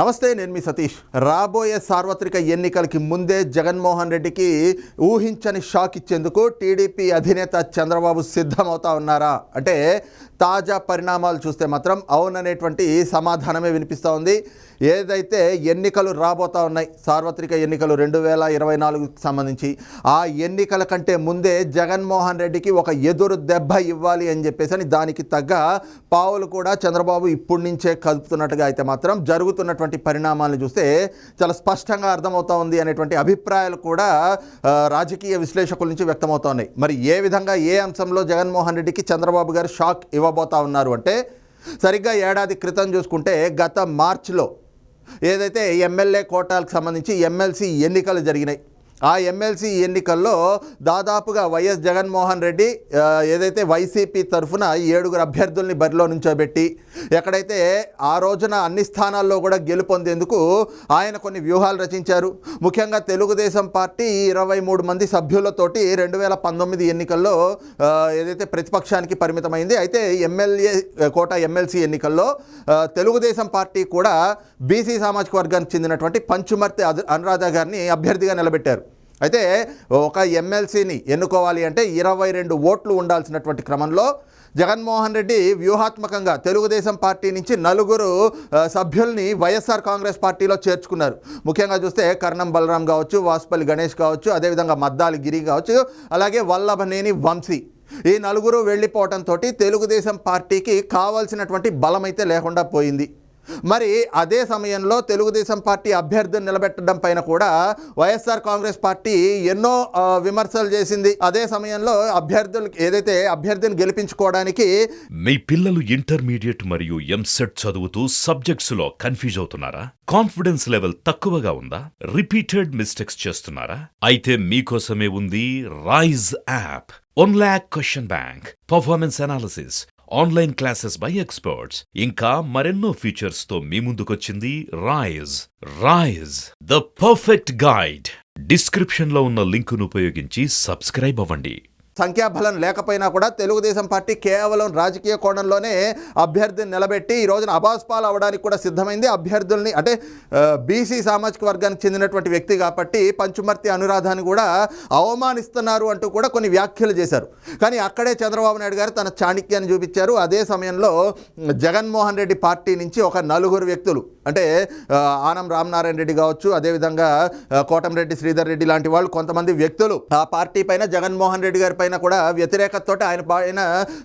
నమస్తే నేను మీ సతీష్. రాబోయే సార్వత్రిక ఎన్నికలకి ముందే జగన్మోహన్ రెడ్డికి ఊహించని షాక్ ఇచ్చేందుకు టీడీపీ అధినేత చంద్రబాబు సిద్ధమవుతా ఉన్నారా? అంటే తాజా పరిణామాలు చూస్తే మాత్రం అవుననేటువంటి సమాధానమే వినిపిస్తూ ఉంది. ఏదైతే ఎన్నికలు రాబోతా ఉన్నాయి సార్వత్రిక ఎన్నికలు రెండు వేల ఇరవై నాలుగుకి సంబంధించి ఆ ఎన్నికల కంటే ముందే జగన్మోహన్ రెడ్డికి ఒక ఎదురు దెబ్బ ఇవ్వాలి అని చెప్పేసి అని దానికి తగ్గ పావులు కూడా చంద్రబాబు ఇప్పటి నుంచే కలుపుతున్నట్టుగా అయితే మాత్రం జరుగుతున్నటువంటి పరిణామాలను చూస్తే చాలా స్పష్టంగా అర్థమవుతా ఉంది అనేటువంటి అభిప్రాయాలు కూడా రాజకీయ విశ్లేషకుల నుంచి వ్యక్తమవుతా ఉన్నాయి. మరి ఏ విధంగా ఏ అంశంలో జగన్మోహన్ రెడ్డికి చంద్రబాబు గారు షాక్ ఇవ్వబోతా ఉన్నారు అంటే సరిగ్గా ఏడాది క్రితం చూసుకుంటే గత మార్చిలో ఏదైతే ఎమ్మెల్యే కోటాలకు సంబంధించి ఎమ్మెల్సీ ఎన్నికలు జరిగినాయి. ఆ ఎమ్మెల్సీ ఎన్నికల్లో దాదాపుగా వైఎస్ జగన్మోహన్ రెడ్డి ఏదైతే వైసీపీ తరఫున ఏడుగురు అభ్యర్థుల్ని బరిలో నుంచోబెట్టి ఎక్కడైతే ఆ రోజున అన్ని స్థానాల్లో కూడా గెలుపొందేందుకు ఆయన కొన్ని వ్యూహాలు రచించారు. ముఖ్యంగా తెలుగుదేశం పార్టీ ఇరవై మూడు మంది సభ్యులతోటి రెండు వేల పంతొమ్మిది ఎన్నికల్లో ఏదైతే ప్రతిపక్షానికి పరిమితమైంది అయితే ఎమ్మెల్యే కోట ఎమ్మెల్సీ ఎన్నికల్లో తెలుగుదేశం పార్టీ కూడా బీసీ సామాజిక వర్గానికి చెందినటువంటి పంచుమర్తి అనురాధ గారిని అభ్యర్థిగా నిలబెట్టారు. అయితే ఒక ఎమ్మెల్సీని ఎన్నుకోవాలి అంటే ఇరవై రెండు ఓట్లు ఉండాల్సినటువంటి క్రమంలో జగన్మోహన్ రెడ్డి వ్యూహాత్మకంగా తెలుగుదేశం పార్టీ నుంచి నలుగురు సభ్యుల్ని వైఎస్ఆర్ కాంగ్రెస్ పార్టీలో చేర్చుకున్నారు. ముఖ్యంగా చూస్తే కర్ణం బలరాం కావచ్చు వాసుపల్లి గణేష్ కావచ్చు అదేవిధంగా మద్దాలి గిరి కావచ్చు అలాగే వల్లభనేని వంశీ ఈ నలుగురు వెళ్ళిపోవడంతో తెలుగుదేశం పార్టీకి కావాల్సినటువంటి బలమైతే లేకుండా పోయింది. మరి అదే సమయంలో తెలుగుదేశం పార్టీ అభ్యర్థిని నిలబెట్టడం పైన కూడా వైఎస్ఆర్ కాంగ్రెస్ పార్టీ ఎన్నో విమర్శలు చేసింది. అదే సమయంలో అభ్యర్థులు ఏదైతే అభ్యర్థిని గెలిపించుకోవడానికి మీ పిల్లలు ఇంటర్మీడియట్ మరియు ఎంసెట్ చదువుతూ సబ్జెక్ట్స్లో కన్ఫ్యూజ్ అవుతున్నారా? కాన్ఫిడెన్స్ లెవెల్ తక్కువగా ఉందా? రిపీటెడ్ మిస్టేక్స్ చేస్తున్నారా? అయితే మీకోసమే ఉంది rise app one lakh question bank performance analysis online classes by experts ఇంకా మరెన్నో ఫీచర్స్తో మీ ముందుకొచ్చింది rise raise the perfect guide డిస్క్రిప్షన్లో ఉన్న లింకును ఉపయోగించి సబ్స్క్రైబ్ అవ్వండి. సంఖ్యాబలం లేకపోయినా కూడా తెలుగుదేశం పార్టీ కేవలం రాజకీయ కోణంలోనే అభ్యర్థిని నిలబెట్టి ఈ రోజున అబాస్పాలు అవడానికి కూడా సిద్ధమైంది. అభ్యర్థుల్ని అంటే బీసీ సామాజిక వర్గానికి చెందినటువంటి వ్యక్తి కాబట్టి పంచుమర్తి అనురాధాన్ని కూడా అవమానిస్తున్నారు అంటూ కూడా కొన్ని వ్యాఖ్యలు చేశారు. కానీ అక్కడే చంద్రబాబు నాయుడు గారు తన చాణక్యాన్ని చూపించారు. అదే సమయంలో జగన్మోహన్ రెడ్డి పార్టీ నుంచి ఒక నలుగురు వ్యక్తులు అంటే ఆనం రామనారాయణ రెడ్డి కావచ్చు అదేవిధంగా ఆ, కోటంరెడ్డి శ్రీధర్ రెడ్డి లాంటి వాళ్ళు కొంతమంది వ్యక్తులు ఆ పార్టీ పైన జగన్మోహన్ రెడ్డి గారి పైన కూడా వ్యతిరేకతతో ఆయన పైన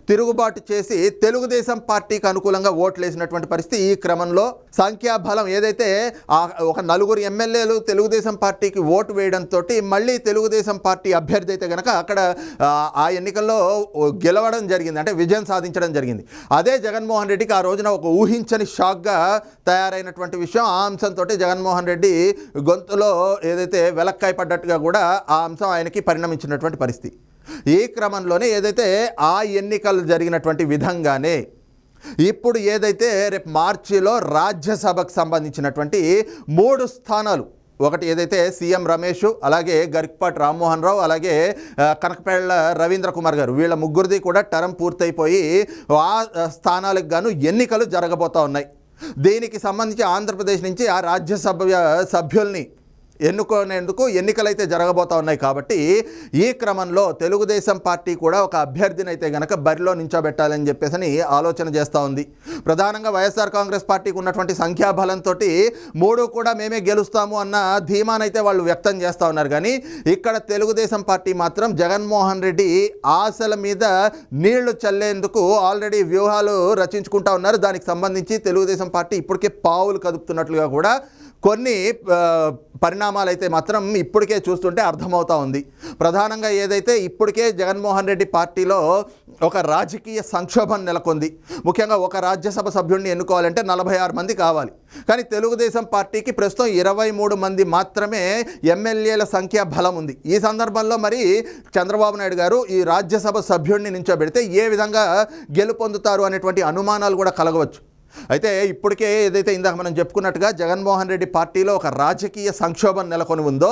తిరుగుబాటు చేసి తెలుగుదేశం పార్టీకి అనుకూలంగా ఓట్లు వేసినటువంటి పరిస్థితి ఈ క్రమంలో. సంఖ్యాబలం ఏదైతే ఆ ఒక నలుగురు ఎమ్మెల్యేలు తెలుగుదేశం పార్టీకి ఓటు వేయడంతో మళ్ళీ తెలుగుదేశం పార్టీ అభ్యర్థి అయితే కనుక అక్కడ ఆ, ఎన్నికల్లో గెలవడం జరిగింది అంటే విజయం సాధించడం జరిగింది. అదే జగన్మోహన్ రెడ్డికి ఆ రోజున ఒక ఊహించని షాక్గా తయారైన అనేటువంటి విషయం ఆ అంశంతో జగన్మోహన్ రెడ్డి గొంతులో ఏదైతే వెలక్కాయ పడ్డట్టుగా కూడా ఆ అంశం ఆయనకి పరిణమించినటువంటి పరిస్థితి. ఈ క్రమంలోనే ఏదైతే ఆ ఎన్నికలు జరిగినటువంటి విధంగానే ఇప్పుడు ఏదైతే రేపు మార్చిలో రాజ్యసభకు సంబంధించినటువంటి మూడు స్థానాలు ఒకటి ఏదైతే సీఎం రమేష్ అలాగే గరికపాటి రామ్మోహన్ రావు అలాగే కనకపేళ్ళ రవీంద్ర కుమార్ గారు వీళ్ళ ముగ్గురిది కూడా టర్మ్ పూర్తయిపోయి ఆ ఆ, స్థానాలకు గాను ఎన్నికలు జరగబోతా ఉన్నాయి. దీనికి సంబంధించి ఆంధ్రప్రదేశ్ నుంచి ఆ రాజ్యసభ సభ్యుల్ని ఎన్నుకునేందుకు ఎన్నికలైతే జరగబోతా ఉన్నాయి కాబట్టి ఈ క్రమంలో తెలుగుదేశం పార్టీ కూడా ఒక అభ్యర్థిని అయితే గనక బరిలో నించోబెట్టాలని చెప్పేసి ఆలోచన చేస్తూ ఉంది. ప్రధానంగా వైఎస్ఆర్ కాంగ్రెస్ పార్టీకి ఉన్నటువంటి సంఖ్యాబలంతో మూడు కూడా మేమే గెలుస్తాము అన్న ధీమానైతే వాళ్ళు వ్యక్తం చేస్తూ ఉన్నారు. కానీ ఇక్కడ తెలుగుదేశం పార్టీ మాత్రం జగన్మోహన్ రెడ్డి ఆశల మీద నీళ్ళు చల్లేందుకు ఆల్రెడీ వ్యూహాలు రచించుకుంటా ఉన్నారు. దానికి సంబంధించి తెలుగుదేశం పార్టీ ఇప్పటికే పావులు కదుపుతున్నట్లుగా కూడా కొన్ని పరిణామాలు అయితే మాత్రం ఇప్పటికే చూస్తుంటే అర్థమవుతా ఉంది. ప్రధానంగా ఏదైతే ఇప్పటికే జగన్మోహన్ రెడ్డి పార్టీలో ఒక రాజకీయ సంక్షోభం నెలకొంది. ముఖ్యంగా ఒక రాజ్యసభ సభ్యుడిని ఎన్నుకోవాలంటే నలభై ఆరు మంది కావాలి. కానీ తెలుగుదేశం పార్టీకి ప్రస్తుతం ఇరవై మూడు మంది మాత్రమే ఎమ్మెల్యేల సంఖ్య బలం ఉంది. ఈ సందర్భంలో మరి చంద్రబాబు నాయుడు గారు ఈ రాజ్యసభ సభ్యుడిని నించోబెడితే ఏ విధంగా గెలుపొందుతారు అనేటువంటి అనుమానాలు కూడా కలగవచ్చు. అయితే ఇప్పటికే ఏదైతే ఇందాక మనం చెప్పుకున్నట్టుగా జగన్మోహన్ రెడ్డి పార్టీలో ఒక రాజకీయ సంక్షోభం నెలకొని ఉందో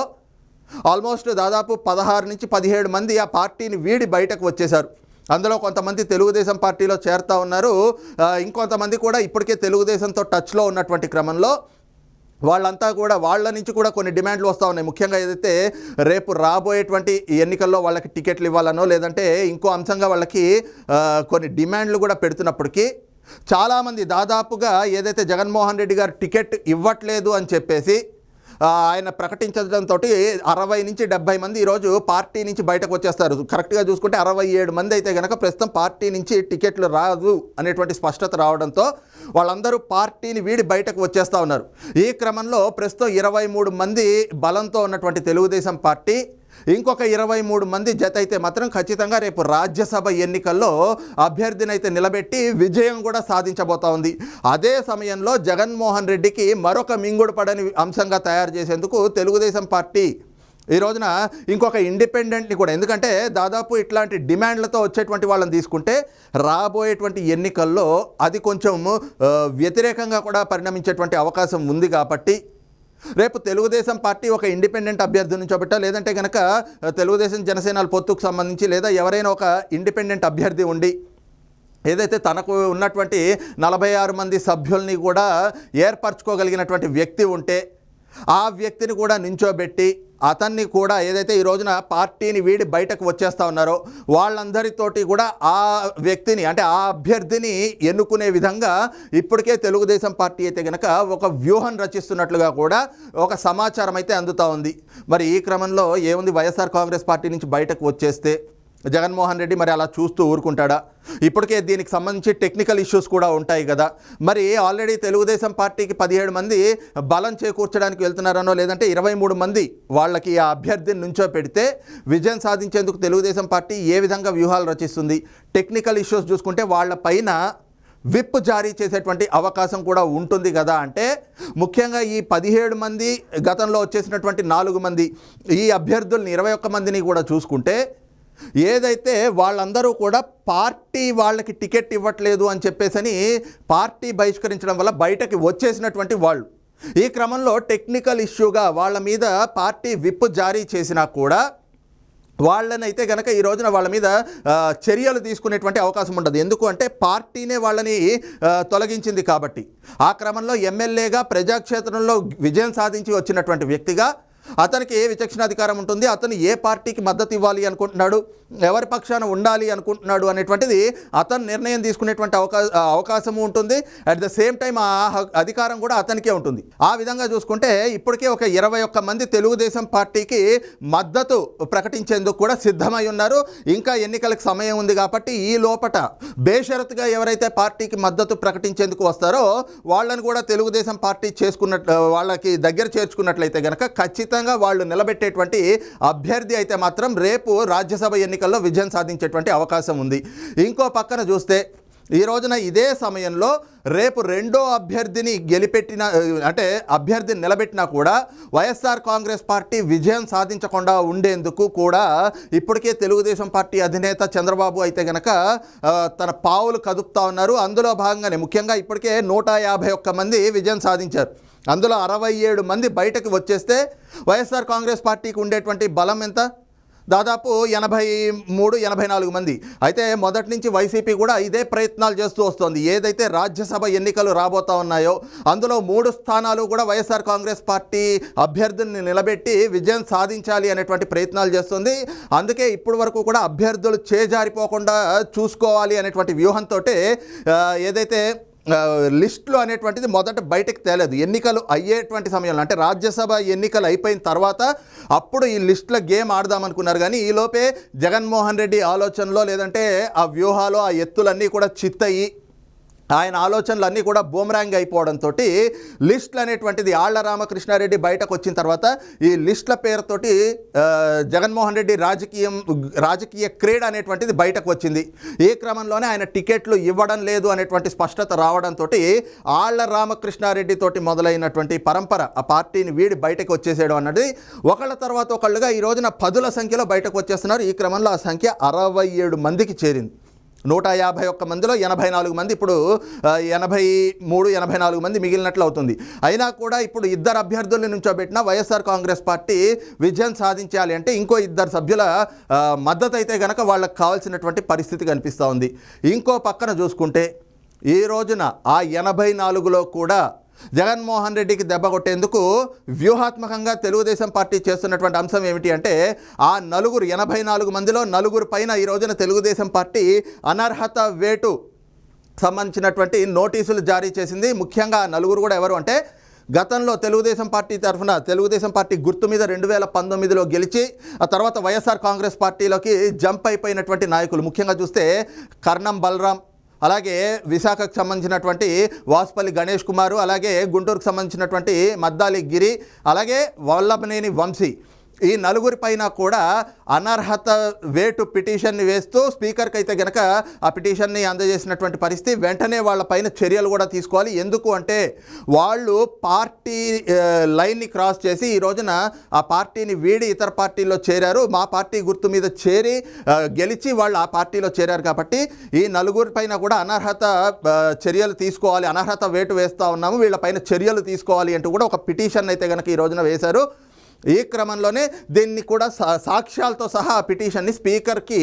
ఆల్మోస్ట్ దాదాపు పదహారు నుంచి పదిహేడు మంది ఆ పార్టీని వీడి బయటకు వచ్చేశారు. అందులో కొంతమంది తెలుగుదేశం పార్టీలో చేరుతా ఉన్నారు. ఇంకొంతమంది కూడా ఇప్పటికే తెలుగుదేశంతో టచ్లో ఉన్నటువంటి క్రమంలో వాళ్ళంతా కూడా వాళ్ళ నుంచి కూడా కొన్ని డిమాండ్లు వస్తూ ఉన్నాయి. ముఖ్యంగా ఏదైతే రేపు రాబోయేటువంటి ఎన్నికల్లో వాళ్ళకి టికెట్లు ఇవ్వాలనో లేదంటే ఇంకో అంశంగా వాళ్ళకి కొన్ని డిమాండ్లు కూడా పెడుతున్నప్పటికీ చాలామంది దాదాపుగా ఏదైతే జగన్మోహన్ రెడ్డి గారు టికెట్ ఇవ్వట్లేదు అని చెప్పేసి ఆయన ప్రకటించడంతో అరవై నుంచి డెబ్బై మంది ఈరోజు పార్టీ నుంచి బయటకు వచ్చేస్తారు. కరెక్ట్గా చూసుకుంటే అరవై ఏడు మంది అయితే కనుక ప్రస్తుతం పార్టీ నుంచి టికెట్లు రాదు అనేటువంటి స్పష్టత రావడంతో వాళ్ళందరూ పార్టీని వీడి బయటకు వచ్చేస్తూ ఉన్నారు. ఈ క్రమంలో ప్రస్తుతం ఇరవై మూడు మంది బలంతో ఉన్నటువంటి తెలుగుదేశం పార్టీ ఇంకొక ఇరవై మూడు మంది జత అయితే మాత్రం ఖచ్చితంగా రేపు రాజ్యసభ ఎన్నికల్లో అభ్యర్థినైతే నిలబెట్టి విజయం కూడా సాధించబోతా ఉంది. అదే సమయంలో జగన్మోహన్ రెడ్డికి మరొక మింగుడు పడని అంశంగా తయారు చేసేందుకు తెలుగుదేశం పార్టీ ఈ రోజున ఇంకొక ఇండిపెండెంట్ని కూడా ఎందుకంటే దాదాపు ఇట్లాంటి డిమాండ్లతో వచ్చేటువంటి వాళ్ళని తీసుకుంటే రాబోయేటువంటి ఎన్నికల్లో అది కొంచెం వ్యతిరేకంగా కూడా పరిణమించేటువంటి అవకాశం ఉంది కాబట్టి రేపు తెలుగుదేశం పార్టీ ఒక ఇండిపెండెంట్ అభ్యర్థి నుంచోబెట్టా లేదంటే కనుక తెలుగుదేశం జనసేనల పొత్తుకు సంబంధించి లేదా ఎవరైనా ఒక ఇండిపెండెంట్ అభ్యర్థి ఉండి ఏదైతే తనకు ఉన్నటువంటి నలభై ఆరు మంది సభ్యుల్ని కూడా ఏర్పరచుకోగలిగినటువంటి వ్యక్తి ఉంటే ఆ వ్యక్తిని కూడా నించోబెట్టి అతన్ని కూడా ఏదైతే ఈ రోజున పార్టీని వీడి బయటకు వచ్చేస్తా ఉన్నారో వాళ్ళందరితోటి కూడా ఆ వ్యక్తిని అంటే ఆ అభ్యర్థిని ఎన్నుకునే విధంగా ఇప్పటికే తెలుగుదేశం పార్టీ అయితే కనుక ఒక వ్యూహం రచిస్తున్నట్లుగా కూడా ఒక సమాచారం అయితే అందుతూ ఉంది. మరి ఈ క్రమంలో ఏముంది? వైఎస్ఆర్ కాంగ్రెస్ పార్టీ నుంచి బయటకు వచ్చేస్తే జగన్మోహన్ రెడ్డి మరి అలా చూస్తూ ఊరుకుంటాడా? ఇప్పటికే దీనికి సంబంధించి టెక్నికల్ ఇష్యూస్ కూడా ఉంటాయి కదా. మరి ఆల్రెడీ తెలుగుదేశం పార్టీకి పదిహేడు మంది బలం చేకూర్చడానికి వెళ్తున్నారనో లేదంటే ఇరవై మూడు మంది వాళ్ళకి ఆ అభ్యర్థిని నుంచో పెడితే విజయం సాధించేందుకు తెలుగుదేశం పార్టీ ఏ విధంగా వ్యూహాలు రచిస్తుంది? టెక్నికల్ ఇష్యూస్ చూసుకుంటే వాళ్ళ పైన విప్ జారీ చేసేటువంటి అవకాశం కూడా ఉంటుంది కదా అంటే ముఖ్యంగా ఈ పదిహేడు మంది గతంలో వచ్చేసినటువంటి నాలుగు మంది ఈ అభ్యర్థుల్ని ఇరవై ఒక్క మందిని కూడా చూసుకుంటే ఏదైతే వాళ్ళందరూ కూడా పార్టీ వాళ్ళకి టికెట్ ఇవ్వట్లేదు అని చెప్పేసని పార్టీ బహిష్కరించడం వల్ల బయటకి వచ్చేసినటువంటి వాళ్ళు. ఈ క్రమంలో టెక్నికల్ ఇష్యూగా వాళ్ళ మీద పార్టీ విప్ జారీ చేసినా కూడా వాళ్ళని అయితే కనుక ఈ రోజున వాళ్ళ మీద చర్యలు తీసుకునేటువంటి అవకాశం ఉండదు. ఎందుకు అంటే పార్టీనే వాళ్ళని తొలగించింది కాబట్టి. ఆ క్రమంలో ఎమ్మెల్యేగా ప్రజాక్షేత్రంలో విజయం సాధించి వచ్చినటువంటి వ్యక్తిగా అతనికి ఏ విచక్షణాధికారం ఉంటుంది? అతను ఏ పార్టీకి మద్దతు ఇవ్వాలి అనుకుంటున్నాడు? ఎవరి పక్షాన ఉండాలి అనుకుంటున్నాడు అనేటువంటిది అతను నిర్ణయం తీసుకునేటువంటి అవకా అవకాశం ఉంటుంది. అట్ ద సేమ్ టైం ఆ అధికారం కూడా అతనికే ఉంటుంది. ఆ విధంగా చూసుకుంటే ఇప్పటికే ఒక ఇరవై ఒక్క మంది తెలుగుదేశం పార్టీకి మద్దతు ప్రకటించేందుకు కూడా సిద్ధమై ఉన్నారు. ఇంకా ఎన్నికలకు సమయం ఉంది కాబట్టి ఈ లోపట బేషరతుగా ఎవరైతే పార్టీకి మద్దతు ప్రకటించేందుకు వస్తారో వాళ్ళని కూడా తెలుగుదేశం పార్టీ చేసుకున్నట్లు వాళ్ళకి దగ్గర చేర్చుకున్నట్లయితే గనక ఖచ్చితంగా వాళ్ళు నిలబెట్టేటువంటి అభ్యర్థి అయితే మాత్రం రేపు రాజ్యసభ ఎన్నికల్లో విజయం సాధించేటువంటి అవకాశం ఉంది. ఇంకో పక్కన చూస్తే ఈ రోజున ఇదే సమయంలో రేపు రెండో అభ్యర్థిని గెలిపెట్టిన అంటే అభ్యర్థిని నిలబెట్టినా కూడా వైఎస్ఆర్ కాంగ్రెస్ పార్టీ విజయం సాధించకుండా ఉండేందుకు కూడా ఇప్పటికే తెలుగుదేశం పార్టీ అధినేత చంద్రబాబు అయితే గనక తన పావులు కదుపుతా ఉన్నారు. అందులో భాగంగానే ముఖ్యంగా ఇప్పటికే నూట యాభై ఒక్క మంది విజయం సాధించారు. అందులో అరవై ఏడు మంది బయటకు వచ్చేస్తే వైఎస్ఆర్ కాంగ్రెస్ పార్టీకి ఉండేటువంటి బలం ఎంత? దాదాపు ఎనభై మూడు ఎనభై నాలుగు మంది. అయితే మొదటి నుంచి వైసీపీ కూడా ఇదే ప్రయత్నాలు చేస్తూ వస్తుంది. ఏదైతే రాజ్యసభ ఎన్నికలు రాబోతా ఉన్నాయో అందులో మూడు స్థానాలు కూడా వైఎస్ఆర్ కాంగ్రెస్ పార్టీ అభ్యర్థుల్ని నిలబెట్టి విజయం సాధించాలి అనేటువంటి ప్రయత్నాలు చేస్తుంది. అందుకే ఇప్పటి వరకు కూడా అభ్యర్థులు చేజారిపోకుండా చూసుకోవాలి అనేటువంటి వ్యూహంతో ఏదైతే లిస్టులు అనేటువంటిది మొదట బయటకు తేలేదు. ఎన్నికలు అయ్యేటువంటి సమయంలో అంటే రాజ్యసభ ఎన్నికలు అయిపోయిన తర్వాత అప్పుడు ఈ లిస్టుల గేమ్ ఆడదామనుకున్నారు. కానీ ఈలోపే జగన్మోహన్ రెడ్డి ఆలోచనలో లేదంటే ఆ వ్యూహాలు ఆ ఎత్తులన్నీ కూడా చిత్తయి. ఆయన ఆలోచనలు అన్నీ కూడా బూమరాంగ్ అయిపోవడంతో లిస్టులు అనేటువంటిది ఆళ్ళ రామకృష్ణారెడ్డి బయటకు వచ్చిన తర్వాత ఈ లిస్టుల పేరుతోటి జగన్మోహన్ రెడ్డి రాజకీయం రాజకీయ క్రీడ అనేటువంటిది బయటకు వచ్చింది. ఈ క్రమంలోనే ఆయన టికెట్లు ఇవ్వడం లేదు అనేటువంటి స్పష్టత రావడంతో ఆళ్ళ రామకృష్ణారెడ్డి తోటి మొదలైనటువంటి పరంపర ఆ పార్టీని వీడి బయటకు వచ్చేసేయడం అన్నది ఒకళ్ళ తర్వాత ఒకళ్ళుగా ఈ రోజున పదుల సంఖ్యలో బయటకు వచ్చేస్తున్నారు. ఈ క్రమంలో ఆ సంఖ్య అరవై ఏడు మందికి చేరింది. నూట యాభై ఒక్క మందిలో ఎనభై నాలుగు మంది ఇప్పుడు ఎనభై మూడు ఎనభై నాలుగు మంది మిగిలినట్లు అవుతుంది. అయినా కూడా ఇప్పుడు ఇద్దరు అభ్యర్థుల్ని నుంచోబెట్టిన వైఎస్ఆర్ కాంగ్రెస్ పార్టీ విజయం సాధించాలి అంటే ఇంకో ఇద్దరు సభ్యుల మద్దతు అయితే గనక వాళ్ళకి కావాల్సినటువంటి పరిస్థితి కనిపిస్తూ ఉంది. ఇంకో పక్కన చూసుకుంటే ఈ రోజున ఆ ఎనభై నాలుగులో కూడా జగన్మోహన్ రెడ్డికి దెబ్బ కొట్టేందుకు వ్యూహాత్మకంగా తెలుగుదేశం పార్టీ చేస్తున్నటువంటి అంశం ఏమిటి అంటే ఆ నలుగురు ఎనభై నాలుగు మందిలో నలుగురు పైన ఈ రోజున తెలుగుదేశం పార్టీ అనర్హత వేటు సంబంధించినటువంటి నోటీసులు జారీ చేసింది. ముఖ్యంగా నలుగురు కూడా ఎవరు అంటే గతంలో తెలుగుదేశం పార్టీ తరఫున తెలుగుదేశం పార్టీ గుర్తు మీద రెండు వేల పంతొమ్మిదిలో గెలిచి ఆ తర్వాత వైఎస్ఆర్ కాంగ్రెస్ పార్టీలోకి జంప్ అయిపోయినటువంటి నాయకులు. ముఖ్యంగా చూస్తే కర్ణం బలరాం అలాగే విశాఖకు సంబంధించినటువంటి వాసుపల్లి గణేష్ కుమారు అలాగే గుంటూరుకు సంబంధించినటువంటి మద్దాలి గిరి అలాగే వల్లభనేని వంశీ. ఈ నలుగురి పైన కూడా అనర్హత వేటు పిటిషన్ని వేస్తూ స్పీకర్కి అయితే గనక ఆ పిటిషన్ని అందజేసినటువంటి పరిస్థితి వెంటనే వాళ్ళ పైన చర్యలు కూడా తీసుకోవాలి. ఎందుకు అంటే వాళ్ళు పార్టీ లైన్ని క్రాస్ చేసి ఈ రోజున ఆ పార్టీని వీడి ఇతర పార్టీలో చేరారు. మా పార్టీ గుర్తు మీద చేరి గెలిచి వాళ్ళు ఆ పార్టీలో చేరారు కాబట్టి ఈ నలుగురి పైన కూడా అనర్హత చర్యలు తీసుకోవాలి. అనర్హత వేటు వేస్తూ ఉన్నాము. వీళ్ళపైన చర్యలు తీసుకోవాలి అంటూ కూడా ఒక పిటిషన్ అయితే కనుక ఈ రోజున వేశారు. ఈ క్రమంలోనే దీన్ని కూడా సాక్ష్యాలతో సహా పిటిషన్ని స్పీకర్కి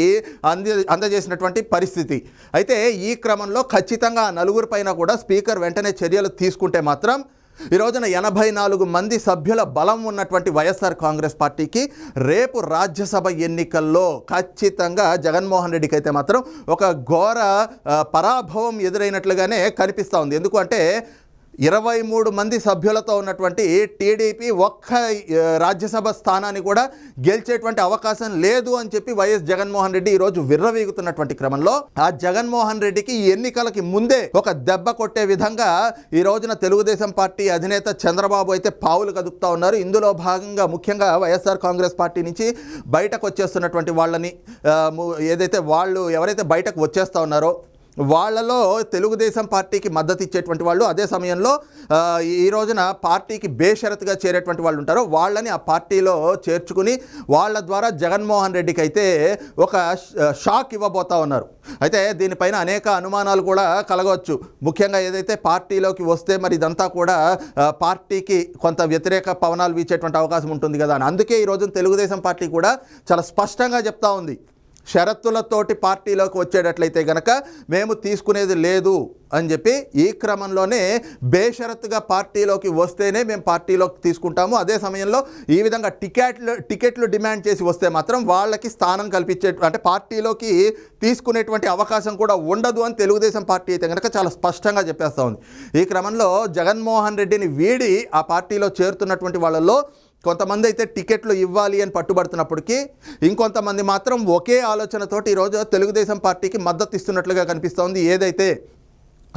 అంది అందజేసినటువంటి పరిస్థితి. అయితే ఈ క్రమంలో ఖచ్చితంగా నలుగురు నలుగురి పైన కూడా స్పీకర్ వెంటనే చర్యలు తీసుకుంటే మాత్రం ఈ రోజున ఎనభై నాలుగు మంది సభ్యుల బలం ఉన్నటువంటి వైఎస్ఆర్ కాంగ్రెస్ పార్టీకి రేపు రాజ్యసభ ఎన్నికల్లో ఖచ్చితంగా జగన్మోహన్ రెడ్డికి అయితే మాత్రం ఒక ఘోర పరాభవం ఎదురైనట్లుగానే కనిపిస్తూ ఉంది. ఎందుకంటే ఇరవై మూడు మంది సభ్యులతో ఉన్నటువంటి టీడీపీ ఒక్క రాజ్యసభ స్థానాన్ని కూడా గెలిచేటువంటి అవకాశం లేదు అని చెప్పి వైఎస్ జగన్మోహన్ రెడ్డి ఈరోజు విర్రవీగుతున్నటువంటి క్రమంలో ఆ జగన్మోహన్ రెడ్డికి ఈ ఎన్నికలకి ముందే ఒక దెబ్బ కొట్టే విధంగా ఈ రోజున తెలుగుదేశం పార్టీ అధినేత చంద్రబాబు అయితే పావులు కదుపుతా ఉన్నారు. ఇందులో భాగంగా ముఖ్యంగా వైఎస్ఆర్ కాంగ్రెస్ పార్టీ నుంచి బయటకు వచ్చేస్తున్నటువంటి వాళ్ళని ఏదైతే వాళ్ళు ఎవరైతే బయటకు వచ్చేస్తా ఉన్నారో వాళ్ళలో తెలుగుదేశం పార్టీకి మద్దతు ఇచ్చేటువంటి వాళ్ళు అదే సమయంలో ఈ రోజున పార్టీకి బేషరత్గా చేరేటువంటి వాళ్ళు ఉంటారో. వాళ్ళని ఆ పార్టీలో చేర్చుకుని వాళ్ళ ద్వారా జగన్మోహన్ రెడ్డికి అయితే ఒక షాక్ ఇవ్వబోతా ఉన్నారు. అయితే దీనిపైన అనేక అనుమానాలు కూడా కలగవచ్చు. ముఖ్యంగా ఏదైతే పార్టీలోకి వస్తే మరి ఇదంతా కూడా పార్టీకి కొంత వ్యతిరేక పవనాలు వీచేటువంటి అవకాశం ఉంటుంది కదా అని. అందుకే ఈ రోజున తెలుగుదేశం పార్టీ కూడా చాలా స్పష్టంగా చెప్తా ఉంది. షరతులతోటి పార్టీలోకి వచ్చేటట్లయితే గనక మేము తీసుకునేది లేదు అని చెప్పి ఈ క్రమంలోనే బేషరత్తుగా పార్టీలోకి వస్తేనే మేము పార్టీలోకి తీసుకుంటాము. అదే సమయంలో ఈ విధంగా టికెట్లు టికెట్లు డిమాండ్ చేసి వస్తే మాత్రం వాళ్ళకి స్థానం కల్పించే అంటే పార్టీలోకి తీసుకునేటువంటి అవకాశం కూడా ఉండదు అని తెలుగుదేశం పార్టీ అయితే కనుక చాలా స్పష్టంగా చెప్పేస్తూ ఉంది. ఈ క్రమంలో జగన్మోహన్ రెడ్డిని వీడి ఆ పార్టీలో చేరుతున్నటువంటి వాళ్ళల్లో కొంతమంది అయితే టికెట్లు ఇవ్వాలి అని పట్టుబడుతున్నప్పటికీ ఇంకొంతమంది మాత్రం ఒకే ఆలోచనతోటి ఈరోజు తెలుగుదేశం పార్టీకి మద్దతు ఇస్తున్నట్లుగా కనిపిస్తోంది. ఏదైతే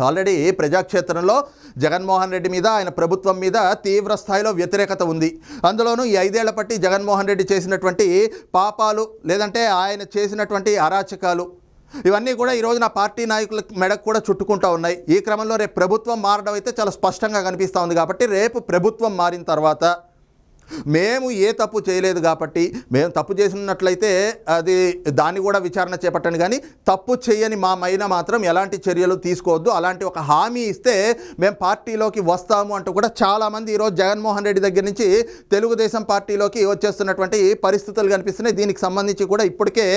ఆల్రెడీ ప్రజాక్షేత్రంలో జగన్మోహన్ రెడ్డి మీద ఆయన ప్రభుత్వం మీద తీవ్ర స్థాయిలో వ్యతిరేకత ఉంది. అందులోనూ ఈ ఐదేళ్ళ పట్టి జగన్మోహన్ రెడ్డి చేసినటువంటి పాపాలు లేదంటే ఆయన చేసినటువంటి అరాచకాలు ఇవన్నీ కూడా ఈరోజు నా పార్టీ నాయకుల మెడకు కూడా చుట్టుకుంటూ ఉన్నాయి. ఈ క్రమంలో రేపు ప్రభుత్వం మారడం అయితే చాలా స్పష్టంగా కనిపిస్తూ ఉంది కాబట్టి రేపు ప్రభుత్వం మారిన తర్వాత మేము ఏ తప్పు చేయలేదు కాబట్టి మేము తప్పు చేసినట్లయితే అది దాన్ని కూడా విచారణ చేపట్టండి. కానీ తప్పు చేయని మా మైన మాత్రం ఎలాంటి చర్యలు తీసుకోవద్దు. అలాంటి ఒక హామీ ఇస్తే మేము పార్టీలోకి వస్తాము అంటూ కూడా చాలామంది ఈరోజు జగన్మోహన్ రెడ్డి దగ్గర నుంచి తెలుగుదేశం పార్టీలోకి వచ్చేస్తున్నటువంటి పరిస్థితులు కనిపిస్తున్నాయి. దీనికి సంబంధించి కూడా ఇప్పటికే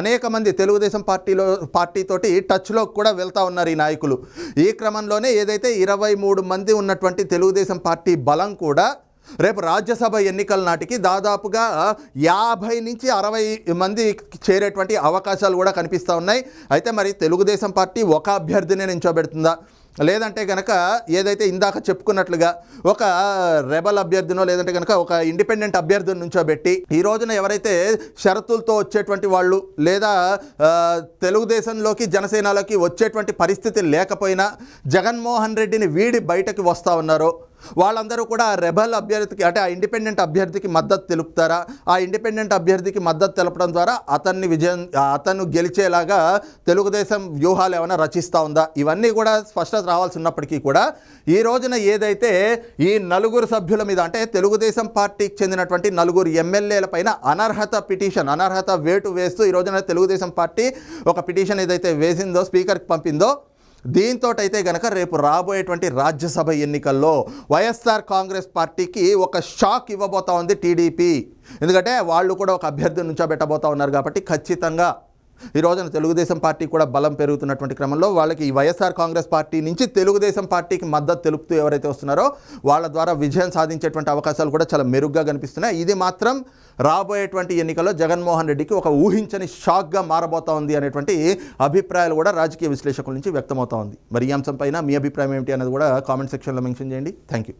అనేక మంది తెలుగుదేశం పార్టీలో పార్టీతోటి టచ్లో కూడా వెళ్తా ఉన్నారు ఈ నాయకులు. ఈ క్రమంలోనే ఏదైతే ఇరవై మూడు మంది ఉన్నటువంటి తెలుగుదేశం పార్టీ బలం కూడా రేపు రాజ్యసభ ఎన్నికల నాటికి దాదాపుగా యాభై నుంచి అరవై మంది చేరేటువంటి అవకాశాలు కూడా కనిపిస్తూ ఉన్నాయి. అయితే మరి తెలుగుదేశం పార్టీ ఒక అభ్యర్థినే నించోబెడుతుందా? లేదంటే కనుక ఏదైతే ఇందాక చెప్పుకున్నట్లుగా ఒక రెబల్ అభ్యర్థినో లేదంటే కనుక ఒక ఇండిపెండెంట్ అభ్యర్థిని నుంచోబెట్టి ఈ రోజున ఎవరైతే షరతులతో వచ్చేటువంటి వాళ్ళు లేదా తెలుగుదేశంలోకి జనసేనలోకి వచ్చేటువంటి పరిస్థితి లేకపోయినా జగన్మోహన్ రెడ్డిని వీడి బయటకు వస్తూ ఉన్నారో వాళ్ళందరూ కూడా ఆ రెబల్ అభ్యర్థికి అంటే ఆ ఇండిపెండెంట్ అభ్యర్థికి మద్దతు తెలుపుతారా? ఆ ఇండిపెండెంట్ అభ్యర్థికి మద్దతు తెలపడం ద్వారా అతన్ని విజయం అతను గెలిచేలాగా తెలుగుదేశం వ్యూహాలు ఏమైనా రచిస్తూ ఉందా? ఇవన్నీ కూడా స్పష్టత రావాల్సి ఉన్నప్పటికీ కూడా ఈ రోజున ఏదైతే ఈ నలుగురు సభ్యుల మీద అంటే తెలుగుదేశం పార్టీకి చెందినటువంటి నలుగురు ఎమ్మెల్యేల పైన అనర్హత పిటిషన్ అనర్హత వేటు వేస్తూ ఈ రోజున తెలుగుదేశం పార్టీ ఒక పిటిషన్ ఏదైతే వేసిందో స్పీకర్కి పంపిందో దీంతో అయితే గనక రేపు రాబోయేటువంటి రాజ్యసభ ఎన్నికల్లో వైఎస్ఆర్ కాంగ్రెస్ పార్టీకి ఒక షాక్ ఇవ్వబోతా ఉంది టీడీపీ. ఎందుకంటే వాళ్ళు కూడా ఒక అభ్యర్థిని నుంచోబెట్టబోతా ఉన్నారు కాబట్టి ఖచ్చితంగా ఈ రోజున తెలుగుదేశం పార్టీ కూడా బలం పెరుగుతున్నటువంటి క్రమంలో వాళ్ళకి ఈ వైఎస్ఆర్ కాంగ్రెస్ పార్టీ నుంచి తెలుగుదేశం పార్టీకి మద్దతు తెలుపుతూ ఎవరైతే వస్తున్నారో వాళ్ళ ద్వారా విజయం సాధించేటువంటి అవకాశాలు కూడా చాలా మెరుగ్గా కనిపిస్తున్నాయి. ఇది మాత్రం రాబోయేటువంటి ఎన్నికల్లో జగన్మోహన్ రెడ్డికి ఒక ఊహించని షాక్గా మారబోతా ఉంది అనేటువంటి అభిప్రాయాలు కూడా రాజకీయ విశ్లేషకుల నుంచి వ్యక్తమవుతా ఉంది. మరి ఈ అంశంపైన మీ అభిప్రాయం ఏమిటి అనేది కూడా కామెంట్ సెక్షన్లో మెన్షన్ చేయండి. Thank you